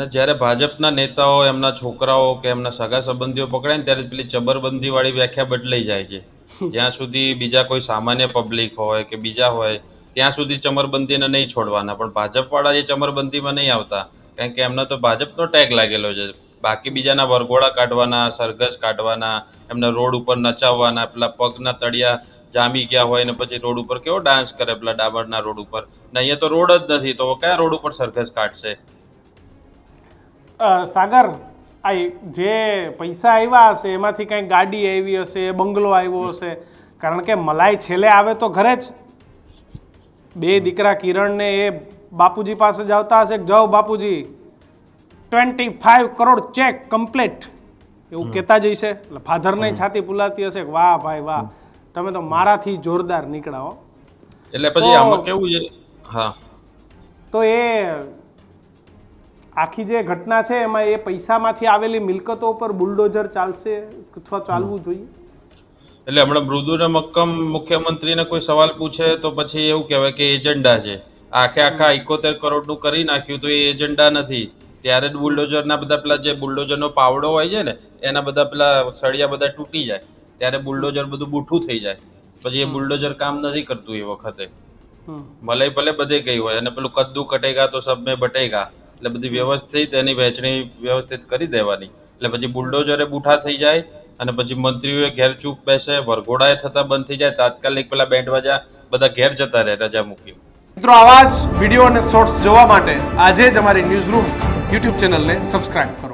ને જ્યારે ભાજપના નેતાઓ, એમના છોકરાઓ કે એમના સગા સંબંધીઓ પકડાય ને ત્યારે પેલી ચબરબંધી વાળી વ્યાખ્યા બદલાઈ જાય છે. જ્યાં સુધી બીજા કોઈ સામાન્ય પબ્લિક હોય કે બીજા હોય, ત્યાં સુધી ચમરબંધીને નહીં છોડવાના. પણ ભાજપવાળા એ ચમરબંધીમાં નહીં આવતા. કારણ કે એમને તો ભાજપનો ટેગ લાગેલો છે. બાકી બીજાના વરઘોડા કાઢવાના, સરઘસ કાઢવાના, એમને રોડ ઉપર નચાવવાના, પેલા પગના તળિયા જામી ગયા હોય ને પછી રોડ ઉપર કેવો ડાન્સ કરે, પેલા ડાબરના રોડ ઉપર. ને અહીંયા તો રોડ જ નથી, તો કયા રોડ ઉપર સરઘસ કાઢશે? સાગર આ જે પૈસા આવ્યા હશે એમાંથી કંઈ ગાડી આવી હશે બંગલો આવ્યો હશે કારણ કે મલાઈ છેલ્લે આવે તો ઘરે જ. બે દીકરા કિરણને એ બાપુજી પાસે જ આવતા હશે કે જાઓ બાપુજી twenty five crore check complete એવું કહેતા જ હશે. એટલે ફાધરને છાતી પુલાતી હશે વાહ ભાઈ વાહ તમે તો મારાથી જોરદાર નીકળાઓ એટલે પછી આમાં કેવું છે? હા. તો એ આખી જે ઘટના છે એમાં એ પૈસામાંથી આવેલી મિલકતો ઉપર બુલડોઝર ચાલશે અથવા ચાલવું જોઈએ? એટલે હમણાં મૃદુને મક્કમ મુખ્યમંત્રીને કોઈ સવાલ પૂછે તો પછી એવું કહેવાય કે એજન્ડા છે. આખે આખા એકોતેર કરોડનું કરી નાખ્યું તો એ એજન્ડા નથી. ત્યારે જ બુલડોઝરના બધા પેલા જે બુલડોઝરનો પાવડો હોય છે ને એના બધા પેલા સળિયા બધા તૂટી જાય. ત્યારે બુલડોઝર બધું બૂઠું થઈ જાય. પછી એ બુલડોઝર કામ નથી કરતું એ વખતે. મલાઈ ભલે બધે ગઈ હોય અને પેલું કદ્દુ કટેગા તો સબ મેં બટેગા. એટલે બધી વ્યવસ્થિત એની વહેંચણી વ્યવસ્થિત કરી દેવાની. એટલે પછી બુલડોઝરે બૂઠા થઈ જાય અને પછી મંત્રીઓએ ઘેર ચૂપ બેસે, વરઘોડાએ થતા બંધ થઈ જાય, તાત્કાલિક પેલા બેન્ડ વાજા બધા ઘેર જતા રહે રજા મૂકી મિત્રો, આવા જ વીડિયો અને શોર્ટ્સ જોવા માટે આજે જ અમારી ન્યૂઝ રૂમ યુટ્યુબ ચેનલને સબસ્ક્રાઇબ કરો.